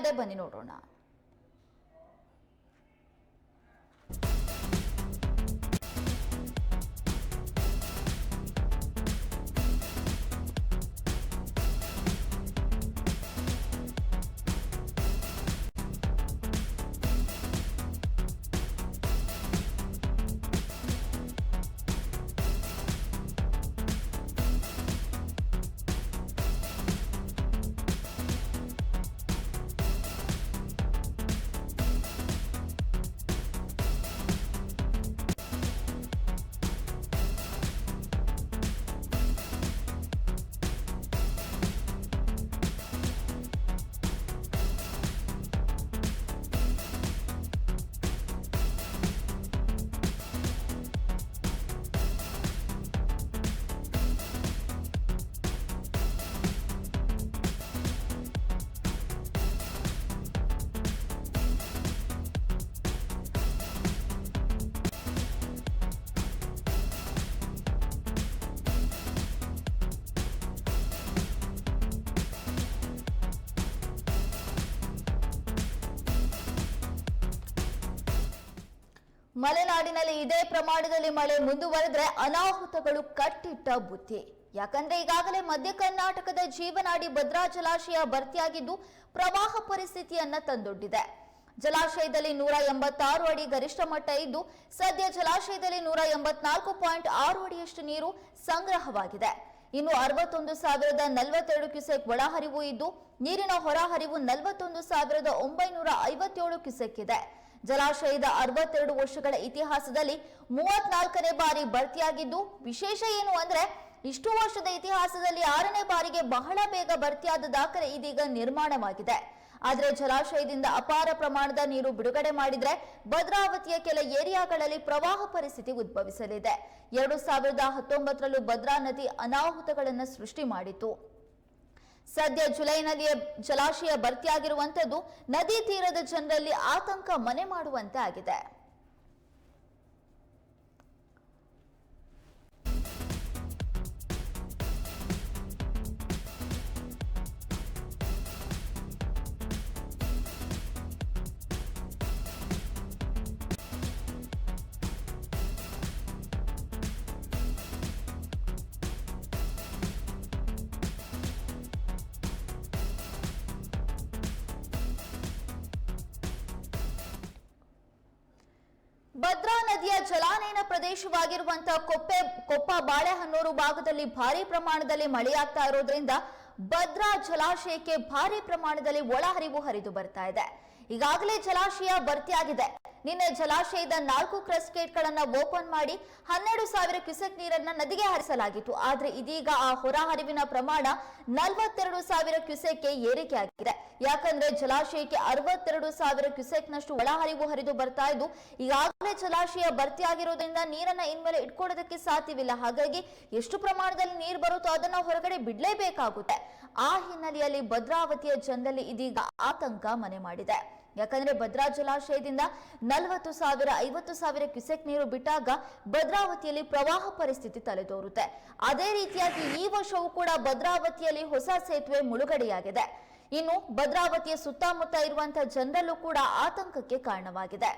ಇದೆ ಬನ್ನಿ ನೋಡೋಣ. ಮಲೆನಾಡಿನಲ್ಲಿ ಇದೇ ಪ್ರಮಾಣದಲ್ಲಿ ಮಳೆ ಮುಂದುವರೆದ್ರೆ ಅನಾಹುತಗಳು ಕಟ್ಟಿಟ್ಟ ಬುತ್ತಿ ಯಾಕಂದ್ರೆ ಈಗಾಗಲೇ ಮಧ್ಯ ಕರ್ನಾಟಕದ ಜೀವನಾಡಿ ಭದ್ರಾ ಜಲಾಶಯ ಭರ್ತಿಯಾಗಿದ್ದು ಪ್ರವಾಹ ಪರಿಸ್ಥಿತಿಯನ್ನ ತಂದೊಡ್ಡಿದೆ. ಜಲಾಶಯದಲ್ಲಿ ನೂರ ಎಂಬತ್ತಾರು ಅಡಿ ಗರಿಷ್ಠ ಮಟ್ಟ ಇದ್ದು ಸದ್ಯ ಜಲಾಶಯದಲ್ಲಿ ನೂರ ಎಂಬತ್ನಾಲ್ಕು ಪಾಯಿಂಟ್ ಆರು ಅಡಿಯಷ್ಟು ನೀರು ಸಂಗ್ರಹವಾಗಿದೆ. ಇನ್ನು ಅರವತ್ತೊಂದು ಸಾವಿರದ ನಲವತ್ತೆರಡು ಕ್ಯೂಸೆಕ್ ಒಳಹರಿವು ಇದ್ದು ನೀರಿನ ಹೊರಹರಿವು ನಲವತ್ತೊಂದು ಸಾವಿರದ ಒಂಬೈನೂರ ಐವತ್ತೇಳು ಕ್ಯೂಸೆಕ್ ಇದೆ. ಜಲಾಶಯದ ಅರವತ್ತೆರಡು ವರ್ಷಗಳ ಇತಿಹಾಸದಲ್ಲಿ ಮೂವತ್ನಾಲ್ಕನೇ ಬಾರಿ ಭರ್ತಿಯಾಗಿದ್ದು, ವಿಶೇಷ ಏನು ಅಂದ್ರೆ, ಇಷ್ಟು ವರ್ಷದ ಇತಿಹಾಸದಲ್ಲಿ ಆರನೇ ಬಾರಿಗೆ ಬಹಳ ಬೇಗ ಭರ್ತಿಯಾದ ದಾಖಲೆ ಇದೀಗ ನಿರ್ಮಾಣವಾಗಿದೆ. ಆದರೆ ಜಲಾಶಯದಿಂದ ಅಪಾರ ಪ್ರಮಾಣದ ನೀರು ಬಿಡುಗಡೆ ಮಾಡಿದ್ರೆ, ಭದ್ರಾವತಿಯ ಕೆಲ ಏರಿಯಾಗಳಲ್ಲಿ ಪ್ರವಾಹ ಪರಿಸ್ಥಿತಿ ಉದ್ಭವಿಸಲಿದೆ. ಎರಡು ಸಾವಿರದ ಹತ್ತೊಂಬತ್ತರಲ್ಲೂ ಭದ್ರಾ ನದಿ ಅನಾಹುತಗಳನ್ನು ಸೃಷ್ಟಿ ಮಾಡಿತು ಸದ್ಯ ಜುಲೈನಲ್ಲಿಯೇ ಜಲಾಶಯ ಭರ್ತಿಯಾಗಿರುವಂಥದ್ದು ನದಿ ತೀರದ ಜನರಲ್ಲಿ ಆತಂಕ ಮನೆ ಮಾಡುವಂತೆ ಆಗಿದೆ ಭದ್ರಾ ನದಿಯ ಜಲಾನಯನ ಪ್ರದೇಶವಾಗಿರುವಂತಹ ಕೊಪ್ಪೆ, ಕೊಪ್ಪ ಬಾಳೆಹನ್ನೂರು ಭಾಗದಲ್ಲಿ ಭಾರಿ ಪ್ರಮಾಣದಲ್ಲಿ ಮಳೆಯಾಗ್ತಾ ಇರೋದ್ರಿಂದ ಭದ್ರಾ ಜಲಾಶಯಕ್ಕೆ ಭಾರಿ ಪ್ರಮಾಣದಲ್ಲಿ ಒಳಹರಿವು ಹರಿದು ಬರ್ತಾ ಇದೆ. ಈಗಾಗಲೇ ಜಲಾಶಯ ಭರ್ತಿಯಾಗಿದೆ ನಿನ್ನೆ ಜಲಾಶಯದ ನಾಲ್ಕು ಕ್ರಸ್ ಗೇಟ್ಗಳನ್ನ ಓಪನ್ ಮಾಡಿ ಹನ್ನೆರಡು ಸಾವಿರ ಕ್ಯೂಸೆಕ್ ನೀರನ್ನ ನದಿಗೆ ಹರಿಸಲಾಗಿತ್ತು. ಆದ್ರೆ ಇದೀಗ ಆ ಹೊರಹರಿವಿನ ಪ್ರಮಾಣ ನಲವತ್ತೆರಡು ಸಾವಿರ ಕ್ಯೂಸೆಕ್ಗೆ ಏರಿಕೆಯಾಗಿದೆ ಯಾಕಂದ್ರೆ ಜಲಾಶಯಕ್ಕೆ ಅರವತ್ತೆರಡು ಸಾವಿರ ಕ್ಯೂಸೆಕ್ನಷ್ಟು ಒಳಹರಿವು ಹರಿದು ಬರ್ತಾ ಇದ್ದು, ಈಗಾಗಲೇ ಜಲಾಶಯ ಭರ್ತಿಯಾಗಿರೋದ್ರಿಂದ ನೀರನ್ನ ಇನ್ಮೇಲೆ ಇಟ್ಕೊಳ್ಳೋದಕ್ಕೆ ಸಾಧ್ಯವಿಲ್ಲ. ಹಾಗಾಗಿ ಎಷ್ಟು ಪ್ರಮಾಣದಲ್ಲಿ ನೀರು ಬರುತ್ತೋ ಅದನ್ನ ಹೊರಗಡೆ ಬಿಡಲೇಬೇಕಾಗುತ್ತೆ. ಆ ಹಿನ್ನೆಲೆಯಲ್ಲಿ ಭದ್ರಾವತಿಯ ಜನರಲ್ಲಿ ಇದೀಗ ಆತಂಕ ಮನೆ ಮಾಡಿದೆ. ಯಾಕಂದ್ರೆ ಭದ್ರಾ ಜಲಾಶಯದಿಂದ ನಲವತ್ತು ಸಾವಿರ, ಐವತ್ತು ಸಾವಿರ ಕ್ಯುಸೆಕ್ ನೀರು ಬಿಟ್ಟಾಗ ಭದ್ರಾವತಿಯಲ್ಲಿ ಪ್ರವಾಹ ಪರಿಸ್ಥಿತಿ ತಲೆದೋರುತ್ತೆ. ಅದೇ ರೀತಿಯಾಗಿ ಈ ವರ್ಷವೂ ಕೂಡ ಭದ್ರಾವತಿಯಲ್ಲಿ ಹೊಸ ಸೇತುವೆ ಮುಳುಗಡೆಯಾಗಿದೆ. ಇನ್ನು ಭದ್ರಾವತಿಯ ಸುತ್ತಮುತ್ತ ಇರುವಂತಹ ಜನರಲ್ಲೂ ಕೂಡ ಆತಂಕಕ್ಕೆ ಕಾರಣವಾಗಿದೆ.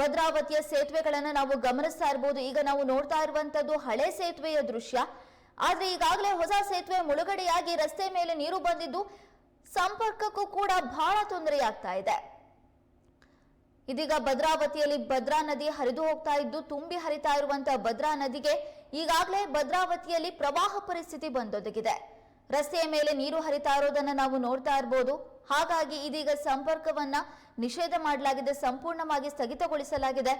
ಭದ್ರಾವತಿಯ ಸೇತುವೆಗಳನ್ನು ನಾವು ಗಮನಿಸ್ತಾ ಇರಬಹುದು ಈಗ ನಾವು ನೋಡ್ತಾ ಇರುವಂತದ್ದು ಹಳೆ ಸೇತುವೆಯ ದೃಶ್ಯ. ಆದ್ರೆ ಈಗಾಗಲೇ ಹೊಸ ಸೇತುವೆ ಮುಳುಗಡೆಯಾಗಿ ರಸ್ತೆ ಮೇಲೆ ನೀರು ಬಂದಿದ್ದು ಸಂಪರ್ಕಕ್ಕೂ ಕೂಡ ಬಹಳ ತೊಂದರೆಯಾಗ್ತಾ ಇದೆ. ಇದೀಗ ಭದ್ರಾವತಿಯಲ್ಲಿ ಭದ್ರಾ ನದಿ ಹರಿದು ಹೋಗ್ತಾ ಇದ್ದು, ತುಂಬಿ ಹರಿತಾ ಇರುವಂತಹ ಭದ್ರಾ ನದಿಗೆ ಈಗಾಗಲೇ ಭದ್ರಾವತಿಯಲ್ಲಿ ಪ್ರವಾಹ ಪರಿಸ್ಥಿತಿ ಬಂದೊದಗಿದೆ. ರಸ್ತೆಯ ಮೇಲೆ ನೀರು ಹರಿತಾ ಇರೋದನ್ನ ನಾವು ನೋಡ್ತಾ ಇರಬಹುದು ಹಾಗಾಗಿ ಇದೀಗ ಸಂಪರ್ಕವನ್ನ ನಿಷೇಧ ಮಾಡಲಾಗಿದೆ, ಸಂಪೂರ್ಣವಾಗಿ ಸ್ಥಗಿತಗೊಳಿಸಲಾಗಿದೆ.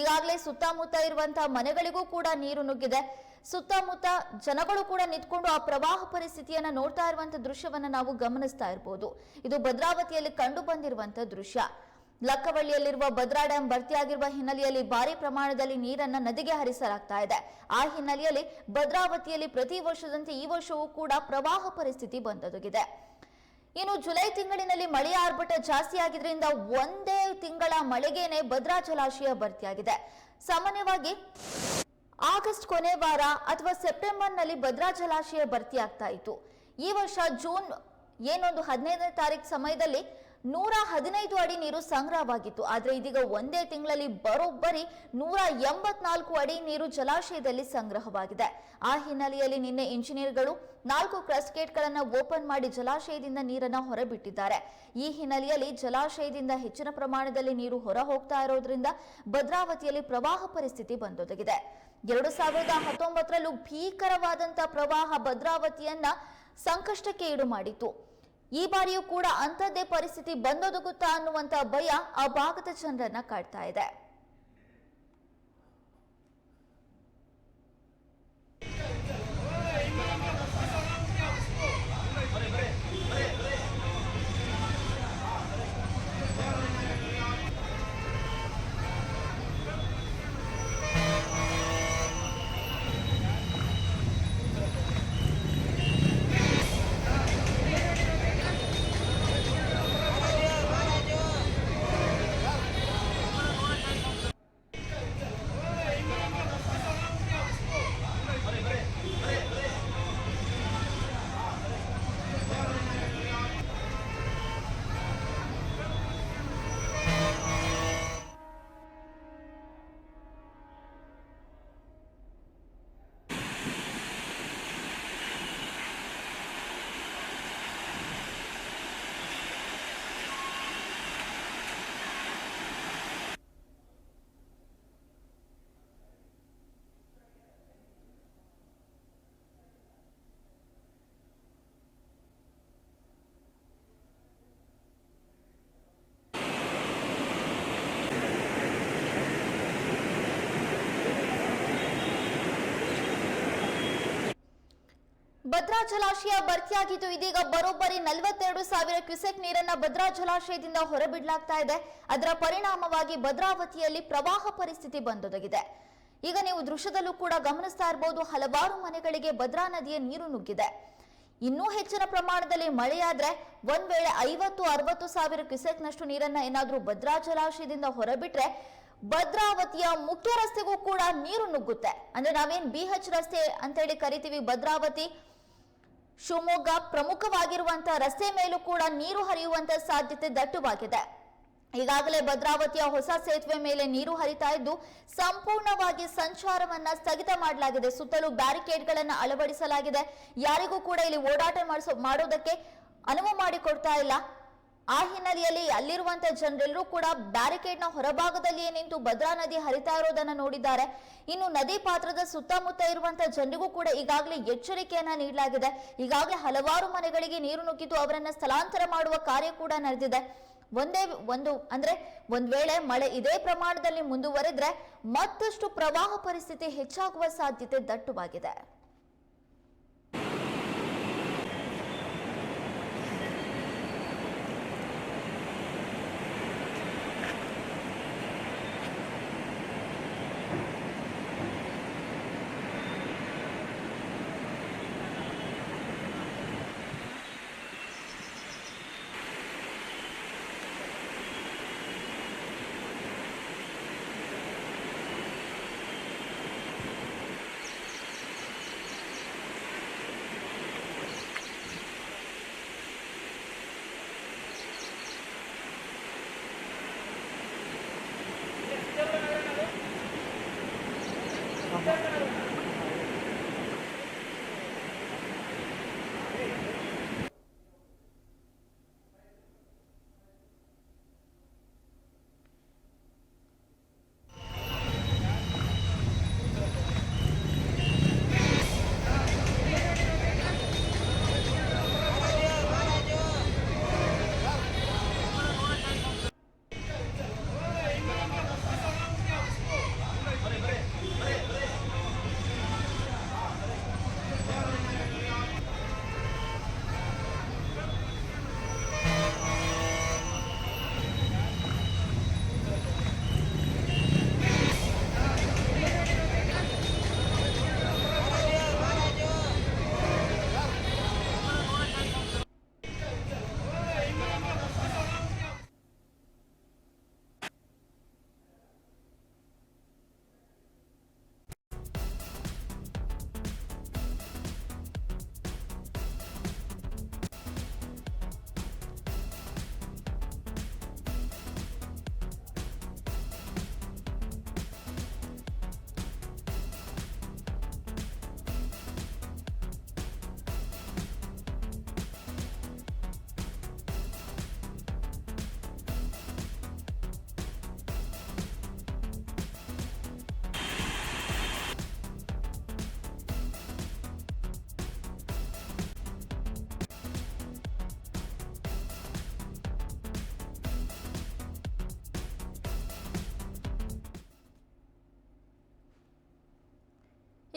ಈಗಾಗಲೇ ಸುತ್ತಮುತ್ತ ಇರುವಂತಹ ಮನೆಗಳಿಗೂ ಕೂಡ ನೀರು ನುಗ್ಗಿದೆ. ಸುತ್ತಮುತ್ತ ಜನಗಳು ಕೂಡ ನಿಂತ್ಕೊಂಡು ಆ ಪ್ರವಾಹ ಪರಿಸ್ಥಿತಿಯನ್ನ ನೋಡ್ತಾ ಇರುವಂತಹ ದೃಶ್ಯವನ್ನ ನಾವು ಗಮನಿಸ್ತಾ ಇರಬಹುದು ಇದು ಭದ್ರಾವತಿಯಲ್ಲಿ ಕಂಡು ಬಂದಿರುವಂತಹ ದೃಶ್ಯ. ಲಕ್ಕವಳ್ಳಿಯಲ್ಲಿರುವ ಭದ್ರಾ ಡ್ಯಾಂ ಭರ್ತಿಯಾಗಿರುವ ಹಿನ್ನೆಲೆಯಲ್ಲಿ ಭಾರಿ ಪ್ರಮಾಣದಲ್ಲಿ ನೀರನ್ನು ನದಿಗೆ ಹರಿಸಲಾಗ್ತಾ ಇದೆ. ಆ ಹಿನ್ನೆಲೆಯಲ್ಲಿ ಭದ್ರಾವತಿಯಲ್ಲಿ ಪ್ರತಿ ವರ್ಷದಂತೆ ಈ ವರ್ಷವೂ ಕೂಡ ಪ್ರವಾಹ ಪರಿಸ್ಥಿತಿ ಬಂದೊದಗಿದೆ. ಇನ್ನು ಜುಲೈ ತಿಂಗಳಿನಲ್ಲಿ ಮಳೆ ಆರ್ಭಟ ಜಾಸ್ತಿ ಆಗಿದ್ರಿಂದ ಒಂದೇ ತಿಂಗಳ ಮಳೆಗೇನೆ ಭದ್ರಾ ಜಲಾಶಯ ಭರ್ತಿಯಾಗಿದೆ. ಸಾಮಾನ್ಯವಾಗಿ ಆಗಸ್ಟ್ ಕೊನೆ ವಾರ ಅಥವಾ ಸೆಪ್ಟೆಂಬರ್ನಲ್ಲಿ ಭದ್ರಾ ಜಲಾಶಯ ಭರ್ತಿಯಾಗ್ತಾ ಇತ್ತು. ಈ ವರ್ಷ ಜೂನ್ ಏನೊಂದು ಹದಿನೈದನೇ ತಾರೀಕು ಸಮಯದಲ್ಲಿ ನೂರ ಹದಿನೈದು ಅಡಿ ನೀರು ಸಂಗ್ರಹವಾಗಿತ್ತು. ಆದರೆ ಇದೀಗ ಒಂದೇ ತಿಂಗಳಲ್ಲಿ ಬರೋಬ್ಬರಿ ನೂರ ಎಂಬತ್ನಾಲ್ಕು ಅಡಿ ನೀರು ಜಲಾಶಯದಲ್ಲಿ ಸಂಗ್ರಹವಾಗಿದೆ. ಆ ಹಿನ್ನೆಲೆಯಲ್ಲಿ ನಿನ್ನೆ ಇಂಜಿನಿಯರ್ಗಳು ನಾಲ್ಕು ಕ್ರಸ್ಟ್ ಗೇಟ್ಗಳನ್ನ ಓಪನ್ ಮಾಡಿ ಜಲಾಶಯದಿಂದ ನೀರನ್ನ ಹೊರಬಿಟ್ಟಿದ್ದಾರೆ. ಈ ಹಿನ್ನೆಲೆಯಲ್ಲಿ ಜಲಾಶಯದಿಂದ ಹೆಚ್ಚಿನ ಪ್ರಮಾಣದಲ್ಲಿ ನೀರು ಹೊರ ಹೋಗ್ತಾ ಇರೋದ್ರಿಂದ ಭದ್ರಾವತಿಯಲ್ಲಿ ಪ್ರವಾಹ ಪರಿಸ್ಥಿತಿ ಬಂದೊದಗಿದೆ. ಎರಡು ಸಾವಿರದ ಹತ್ತೊಂಬತ್ತರಲ್ಲೂ ಭೀಕರವಾದಂತಹ ಪ್ರವಾಹ ಭದ್ರಾವತಿಯನ್ನ ಸಂಕಷ್ಟಕ್ಕೆ ಈಡು ಮಾಡಿತ್ತು. ಈ ಬಾರಿಯೂ ಕೂಡ ಅಂಥದ್ದೇ ಪರಿಸ್ಥಿತಿ ಬಂದೊದಗುತ್ತಾ ಅನ್ನುವಂತ ಭಯ ಆ ಭಾಗದ ಜನರನ್ನ ಕಾಡ್ತಾ ಇದೆ. ಭದ್ರಾ ಜಲಾಶಯ ಭರ್ತಿಯಾಗಿದ್ದು ಇದೀಗ ಬರೋಬ್ಬರಿ ನಲವತ್ತೆರಡು ಸಾವಿರ ಕ್ಯೂಸೆಕ್ ನೀರನ್ನ ಭದ್ರಾ ಜಲಾಶಯದಿಂದ ಹೊರಬಿಡಲಾಗ್ತಾ ಇದೆ. ಅದರ ಪರಿಣಾಮವಾಗಿ ಭದ್ರಾವತಿಯಲ್ಲಿ ಪ್ರವಾಹ ಪರಿಸ್ಥಿತಿ ಬಂದೊದಗಿದೆ. ಈಗ ನೀವು ದೃಶ್ಯದಲ್ಲೂ ಕೂಡ ಗಮನಿಸ್ತಾ ಇರಬಹುದು ಹಲವಾರು ಮನೆಗಳಿಗೆ ಭದ್ರಾ ನದಿಯ ನೀರು ನುಗ್ಗಿದೆ. ಇನ್ನೂ ಹೆಚ್ಚಿನ ಪ್ರಮಾಣದಲ್ಲಿ ಮಳೆಯಾದ್ರೆ ಒಂದ್ ವೇಳೆ ಐವತ್ತು, ಅರವತ್ತು ಸಾವಿರ ಕ್ಯೂಸೆಕ್ನಷ್ಟು ನೀರನ್ನ ಏನಾದರೂ ಭದ್ರಾ ಜಲಾಶಯದಿಂದ ಹೊರಬಿಟ್ರೆ ಭದ್ರಾವತಿಯ ಮುಖ್ಯ ರಸ್ತೆಗೂ ಕೂಡ ನೀರು ನುಗ್ಗುತ್ತೆ. ಅಂದ್ರೆ ನಾವೇನ್ ಬಿ ರಸ್ತೆ ಅಂತೇಳಿ ಕರಿತೀವಿ ಭದ್ರಾವತಿ ಶಿವಮೊಗ್ಗ ಪ್ರಮುಖವಾಗಿರುವಂತಹ ರಸ್ತೆ ಮೇಲೂ ಕೂಡ ನೀರು ಹರಿಯುವಂತ ಸಾಧ್ಯತೆ ದಟ್ಟವಾಗಿದೆ. ಈಗಾಗಲೇ ಭದ್ರಾವತಿಯ ಹೊಸ ಸೇತುವೆ ಮೇಲೆ ನೀರು ಹರಿತಾ ಇದ್ದು, ಸಂಪೂರ್ಣವಾಗಿ ಸಂಚಾರವನ್ನ ಸ್ಥಗಿತ ಮಾಡಲಾಗಿದೆ. ಸುತ್ತಲೂ ಬ್ಯಾರಿಕೇಡ್ಗಳನ್ನು ಅಳವಡಿಸಲಾಗಿದೆ. ಯಾರಿಗೂ ಕೂಡ ಇಲ್ಲಿ ಓಡಾಟ ಮಾಡಿಸೋ ಮಾಡೋದಕ್ಕೆ ಅನುವು ಮಾಡಿಕೊಡ್ತಾ ಇಲ್ಲ. ಆ ಹಿನ್ನೆಲೆಯಲ್ಲಿ ಅಲ್ಲಿರುವಂತ ಜನರೆಲ್ಲರೂ ಕೂಡ ಬ್ಯಾರಿಕೇಡ್ನ ಹೊರಭಾಗದಲ್ಲಿಯೇ ನಿಂತು ಭದ್ರಾ ನದಿ ಹರಿತಾ ಇರೋದನ್ನ ನೋಡಿದ್ದಾರೆ. ಇನ್ನು ನದಿ ಪಾತ್ರದ ಸುತ್ತಮುತ್ತ ಇರುವಂತಹ ಜನರಿಗೂ ಕೂಡ ಈಗಾಗಲೇ ಎಚ್ಚರಿಕೆಯನ್ನ ನೀಡಲಾಗಿದೆ. ಈಗಾಗಲೇ ಹಲವಾರು ಮನೆಗಳಿಗೆ ನೀರು ನುಗ್ಗಿದ್ದು ಅವರನ್ನ ಸ್ಥಳಾಂತರ ಮಾಡುವ ಕಾರ್ಯ ಕೂಡ ನಡೆದಿದೆ. ಒಂದೇ ಒಂದು ಅಂದ್ರೆ ಒಂದ್ ವೇಳೆ ಮಳೆ ಇದೇ ಪ್ರಮಾಣದಲ್ಲಿ ಮುಂದುವರೆದ್ರೆ ಮತ್ತಷ್ಟು ಪ್ರವಾಹ ಪರಿಸ್ಥಿತಿ ಹೆಚ್ಚಾಗುವ ಸಾಧ್ಯತೆ ದಟ್ಟವಾಗಿದೆ.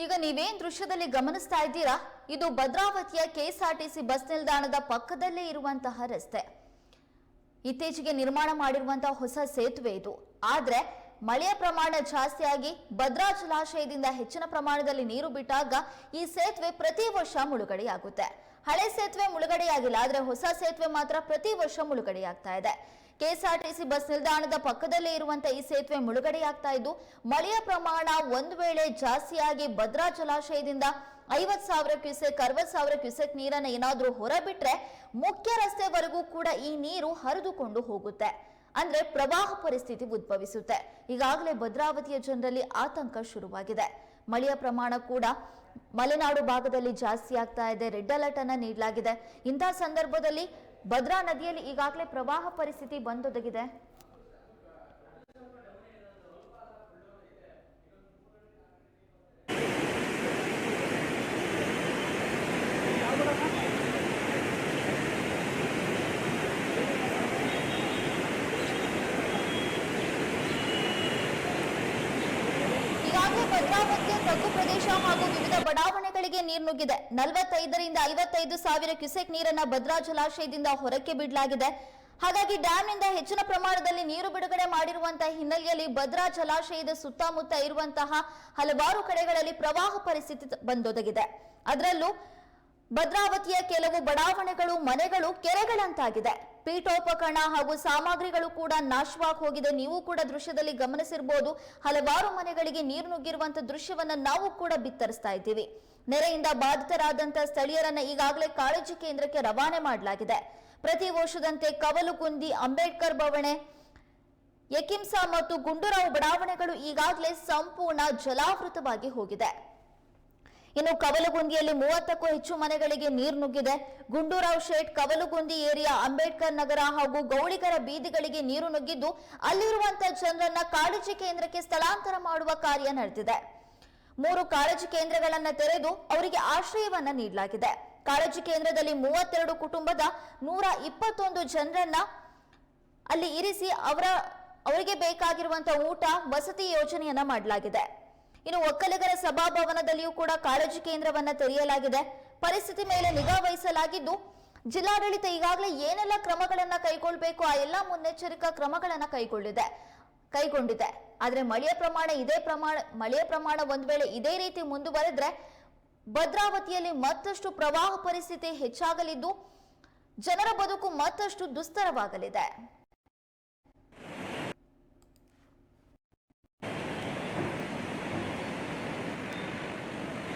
ಈಗ ನೀವೇನ್ ದೃಶ್ಯದಲ್ಲಿ ಗಮನಿಸ್ತಾ ಇದ್ದೀರಾ? ಇದು ಭದ್ರಾವತಿಯ ಕೆಎಸ್ಆರ್ಟಿಸಿ ಬಸ್ ನಿಲ್ದಾಣದ ಪಕ್ಕದಲ್ಲೇ ಇರುವಂತಹ ರಸ್ತೆ. ಇತ್ತೀಚೆಗೆ ನಿರ್ಮಾಣ ಮಾಡಿರುವಂತಹ ಹೊಸ ಸೇತುವೆ ಇದು. ಆದ್ರೆ, ಮಳೆಯ ಪ್ರಮಾಣ ಜಾಸ್ತಿಯಾಗಿ ಭದ್ರಾ ಜಲಾಶಯದಿಂದ ಹೆಚ್ಚಿನ ಪ್ರಮಾಣದಲ್ಲಿ ನೀರು ಬಿಟ್ಟಾಗ ಈ ಸೇತುವೆ ಪ್ರತಿ ವರ್ಷ ಮುಳುಗಡೆಯಾಗುತ್ತೆ. ಹಳೆ ಸೇತುವೆ ಮುಳುಗಡೆಯಾಗಿಲ್ಲ, ಆದ್ರೆ ಹೊಸ ಸೇತುವೆ ಮಾತ್ರ ಪ್ರತಿ ವರ್ಷ ಮುಳುಗಡೆಯಾಗ್ತಾ ಇದೆ. ಕೆಎಸ್ಆರ್ಟಿಸಿ ಬಸ್ ನಿಲ್ದಾಣದ ಪಕ್ಕದಲ್ಲೇ ಇರುವಂತಹ ಈ ಸೇತುವೆ ಮುಳುಗಡೆಯಾಗ್ತಾ ಇದ್ದು, ಮಳೆಯ ಪ್ರಮಾಣ ಒಂದು ವೇಳೆ ಜಾಸ್ತಿಯಾಗಿ ಭದ್ರಾ ಜಲಾಶಯದಿಂದ ಐವತ್ ಸಾವಿರ ಕ್ಯೂಸೆಕ್ ಅರವತ್ ಸಾವಿರ ಕ್ಯೂಸೆಕ್ ನೀರನ್ನ ಏನಾದರೂ ಹೊರಬಿಟ್ರೆ ಮುಖ್ಯ ರಸ್ತೆವರೆಗೂ ಕೂಡ ಈ ನೀರು ಹರಿದುಕೊಂಡು ಹೋಗುತ್ತೆ. ಅಂದ್ರೆ ಪ್ರವಾಹ ಪರಿಸ್ಥಿತಿ ಉದ್ಭವಿಸುತ್ತೆ. ಈಗಾಗಲೇ ಭದ್ರಾವತಿಯ ಜನರಲ್ಲಿ ಆತಂಕ ಶುರುವಾಗಿದೆ. ಮಳೆಯ ಪ್ರಮಾಣ ಕೂಡ ಮಲೆನಾಡು ಭಾಗದಲ್ಲಿ ಜಾಸ್ತಿ ಆಗ್ತಾ ಇದೆ. ರೆಡ್ ಅಲರ್ಟ್ ಅನ್ನ ನೀಡಲಾಗಿದೆ. ಇಂತಹ ಸಂದರ್ಭದಲ್ಲಿ ಭದ್ರಾ ನದಿಯಲ್ಲಿ ಈಗಾಗಲೇ ಪ್ರವಾಹ ಪರಿಸ್ಥಿತಿ ಬಂದೊದಗಿದೆ ಈಗಾಗಲೇ ಭದ್ರಾವತಿಯ ತಗ್ಗು ಪ್ರದೇಶ ಹಾಗೂ ವಿವಿಧ ಬಡಾವಣೆಗಳಿಗೆ ನೀರು ನುಗ್ಗಿದೆ. ನಲವತ್ತೈದರಿಂದ ಐವತ್ತೈದು ಸಾವಿರ ಕ್ಯೂಸೆಕ್ ನೀರನ್ನ ಭದ್ರಾ ಜಲಾಶಯದಿಂದ ಹೊರಕ್ಕೆ ಬಿಡಲಾಗಿದೆ. ಹಾಗಾಗಿ ಡ್ಯಾಂನಿಂದ ಹೆಚ್ಚಿನ ಪ್ರಮಾಣದಲ್ಲಿ ನೀರು ಬಿಡುಗಡೆ ಮಾಡಿರುವಂತಹ ಹಿನ್ನೆಲೆಯಲ್ಲಿ ಭದ್ರಾ ಜಲಾಶಯದ ಸುತ್ತಮುತ್ತ ಇರುವಂತಹ ಹಲವಾರು ಕಡೆಗಳಲ್ಲಿ ಪ್ರವಾಹ ಪರಿಸ್ಥಿತಿ ಬಂದೊದಗಿದೆ. ಅದರಲ್ಲೂ ಭದ್ರಾವತಿಯ ಕೆಲವು ಬಡಾವಣೆಗಳು, ಮನೆಗಳು ಕೆರೆಗಳಂತಾಗಿದೆ. ಪೀಠೋಪಕರಣ ಹಾಗೂ ಸಾಮಗ್ರಿಗಳು ಕೂಡ ನಾಶವಾಗಿ ಹೋಗಿದೆ. ನೀವು ಕೂಡ ದೃಶ್ಯದಲ್ಲಿ ಗಮನಿಸಿರಬಹುದು ಹಲವಾರು ಮನೆಗಳಿಗೆ ನೀರು ನುಗ್ಗಿರುವಂತ ದೃಶ್ಯವನ್ನ ನಾವು ಕೂಡ ಬಿತ್ತರಿಸ್ತಾ ಇದ್ದೀವಿ. ನೆರೆಯಿಂದ ಬಾಧಿತರಾದಂತಹ ಸ್ಥಳೀಯರನ್ನ ಈಗಾಗಲೇ ಕಾಳಜಿ ಕೇಂದ್ರಕ್ಕೆ ರವಾನೆ ಮಾಡಲಾಗಿದೆ. ಪ್ರತಿ ವರ್ಷದಂತೆ ಕವಲುಗುಂದಿ ಅಂಬೇಡ್ಕರ್ ಭವಣೆ ಯಕಿಂಸಾ ಮತ್ತು ಗುಂಡೂರಾವ್ ಬಡಾವಣೆಗಳು ಈಗಾಗಲೇ ಸಂಪೂರ್ಣ ಜಲಾವೃತವಾಗಿ ಹೋಗಿದೆ. ಇನ್ನು ಕವಲಗುಂದಿಯಲ್ಲಿ ಮೂವತ್ತಕ್ಕೂ ಹೆಚ್ಚು ಮನೆಗಳಿಗೆ ನೀರು ನುಗ್ಗಿದೆ. ಗುಂಡೂರಾವ್ ಶೇಟ್ ಕವಲಗುಂದಿ ಏರಿಯಾ ಅಂಬೇಡ್ಕರ್ ನಗರ ಹಾಗೂ ಗೌಳಿಗರ ಬೀದಿಗಳಿಗೆ ನೀರು ನುಗ್ಗಿದ್ದು ಅಲ್ಲಿರುವಂತಹ ಜನರನ್ನ ಕಾಳಜಿ ಕೇಂದ್ರಕ್ಕೆ ಸ್ಥಳಾಂತರ ಮಾಡುವ ಕಾರ್ಯ ನಡೆದಿದೆ. ಮೂರು ಕಾಳಜಿ ಕೇಂದ್ರಗಳನ್ನು ತೆರೆದು ಅವರಿಗೆ ಆಶ್ರಯವನ್ನ ನೀಡಲಾಗಿದೆ. ಕಾಳಜಿ ಕೇಂದ್ರದಲ್ಲಿ ಮೂವತ್ತೆರಡು ಕುಟುಂಬದ ನೂರ ಇಪ್ಪತ್ತೊಂದು ಜನರನ್ನ ಅಲ್ಲಿ ಇರಿಸಿ ಅವರ ಅವರಿಗೆ ಬೇಕಾಗಿರುವಂತಹ ಊಟ, ವಸತಿ ಯೋಜನೆಯನ್ನ ಮಾಡಲಾಗಿದೆ. ಇನ್ನು ಒಕ್ಕಲಿಗರ ಸಭಾಭವನದಲ್ಲಿಯೂ ಕೂಡ ಕಾಳಜಿ ಕೇಂದ್ರವನ್ನ ತೆರೆಯಲಾಗಿದೆ. ಪರಿಸ್ಥಿತಿ ಮೇಲೆ ನಿಗಾ ವಹಿಸಲಾಗಿದ್ದು, ಜಿಲ್ಲಾಡಳಿತ ಈಗಾಗಲೇ ಏನೆಲ್ಲ ಕ್ರಮಗಳನ್ನು ಕೈಗೊಳ್ಳಬೇಕು ಆ ಎಲ್ಲಾ ಮುನ್ನೆಚ್ಚರಿಕಾ ಕ್ರಮಗಳನ್ನು ಕೈಗೊಂಡಿದೆ ಕೈಗೊಂಡಿದೆ. ಆದರೆ ಮಳೆಯ ಪ್ರಮಾಣ ಇದೇ ಪ್ರಮಾಣ, ಮಳೆಯ ಪ್ರಮಾಣ ಒಂದ್ ವೇಳೆ ಇದೇ ರೀತಿ ಮುಂದುವರೆದ್ರೆ ಭದ್ರಾವತಿಯಲ್ಲಿ ಮತ್ತಷ್ಟು ಪ್ರವಾಹ ಪರಿಸ್ಥಿತಿ ಹೆಚ್ಚಾಗಲಿದ್ದು, ಜನರ ಬದುಕು ಮತ್ತಷ್ಟು ದುಸ್ತರವಾಗಲಿದೆ.